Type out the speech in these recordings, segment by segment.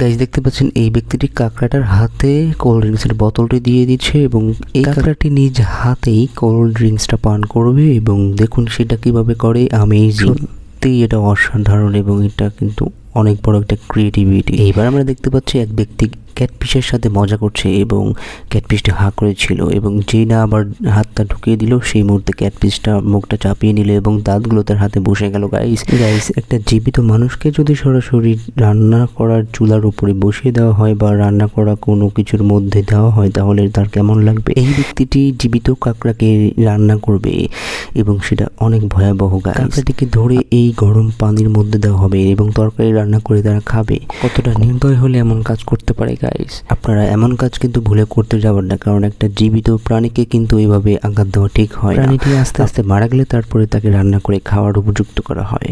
Guys দেখতে পাচ্ছেন এই ব্যক্তিটি কাঁকড়াটার হাতে কোল্ড ড্রিঙ্কসের বোতলটি দিয়ে দিচ্ছে এবং এই কাঁকড়াটি নিজ হাতেই কোল্ড ড্রিঙ্কসটা পান করবে এবং দেখুন সেটা কীভাবে করে। আমেজিং সত্যি এটা অসাধারণ এবং এটা কিন্তু অনেক বড় একটা ক্রিয়েটিভিটি এইবার আমরা দেখতে পাচ্ছি এক ব্যক্তি ক্যাটফিশের সাথে মজা করছে এবং ক্যাটফিশটা হা করেছিল এবং যেই না আবার হাতটা ঢুকিয়ে দিল সেই মুহূর্তে ক্যাটফিশটা মুখটা চাপিয়ে নিল এবং দাঁতগুলো তার হাতে বসে গেল গাইস গাইস একটা জীবিত মানুষকে যদি সরাসরি রান্না করার চুলার উপরে বসিয়ে দেওয়া হয় বা রান্না করা কোনো কিছুর মধ্যে দেওয়া হয় তাহলে তার কেমন লাগবে? এই ব্যক্তিটি জীবিত কাঁকড়াকে রান্না করবে এবং সেটা অনেক ভয়াবহ গাইস কাঁকড়াটিকে ধরে এই গরম পানির মধ্যে দেওয়া হবে এবং তরকারি রান্না করে তারা খাবে। কতটা নির্দয় হলে এমন কাজ করতে পারে গাইস আপনারা এমন কাজ কিন্তু ভুলে করতে যাবেন না কারণ একটা জীবিত প্রাণীকে কিন্তু এইভাবে আঘাত দেওয়া ঠিক হয়। প্রাণীটি আস্তে আস্তে মারা গেলে তারপরে তাকে রান্না করে খাওয়ার উপযুক্ত করা হয়।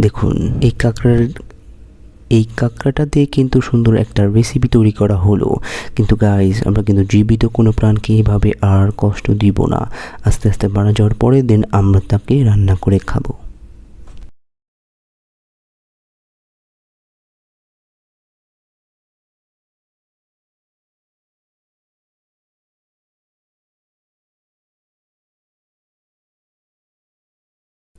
দেখুন এই কাঁকড়ার এই কাঁকড়াটা দিয়ে কিন্তু সুন্দর একটা রেসিপি তৈরি করা হলো। কিন্তু গাইস আমরা কিন্তু জীবিত কোনো প্রাণকে এইভাবে আর কষ্ট দিব না। আস্তে আস্তে মারা যাওয়ার পরে দেন আমরা তাকে রান্না করে খাব।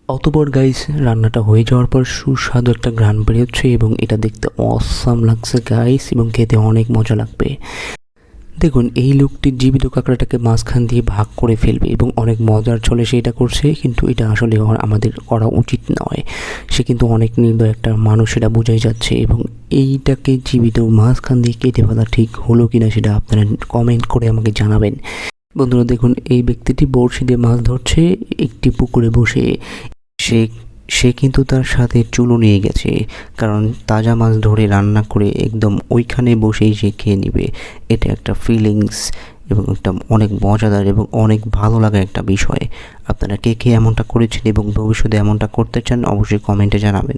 অতপর গাইস রান্নাটা হয়ে যাওয়ার পর সুস্বাদু একটা ঘ্রাণ বেরোচ্ছে এবং এটা দেখতে অসাম লাগছে গাইস এবং খেতে অনেক মজা লাগবে। দেখুন, এই লোকটি জীবিত কাঁকড়াটাকে মাঝখান দিয়ে ভাগ করে ফেলবে এবং অনেক মজার ছলে সে এটা করছে, কিন্তু এটা আসলে আমাদের করা উচিত নয়। সে কিন্তু অনেক নির্দয় একটা মানুষ, সেটা বোঝাই যাচ্ছে এবং এইটাকে জীবিত মাঝখান দিয়ে কেটে ফেলা ঠিক হলো কিনা সেটা আপনারা কমেন্ট করে আমাকে জানাবেন। বন্ধুরা, দেখুন, এই ব্যক্তিটি বড়শি দিয়ে মাছ ধরছে, একটি পুকুরে বসে। সে সে কিন্তু তার সাথে চুলো নিয়ে গেছে। কারণ তাজা মাছ ধরে রান্না করে একদম ওইখানে বসেই সে খেয়ে নেবে। এটা একটা ফিলিংস এবং একটা অনেক মজাদার এবং অনেক ভালো লাগা একটা বিষয়। আপনারা কে কে এমনটা করেছেন এবং ভবিষ্যতে এমনটা করতে চান, অবশ্যই কমেন্টে জানাবেন।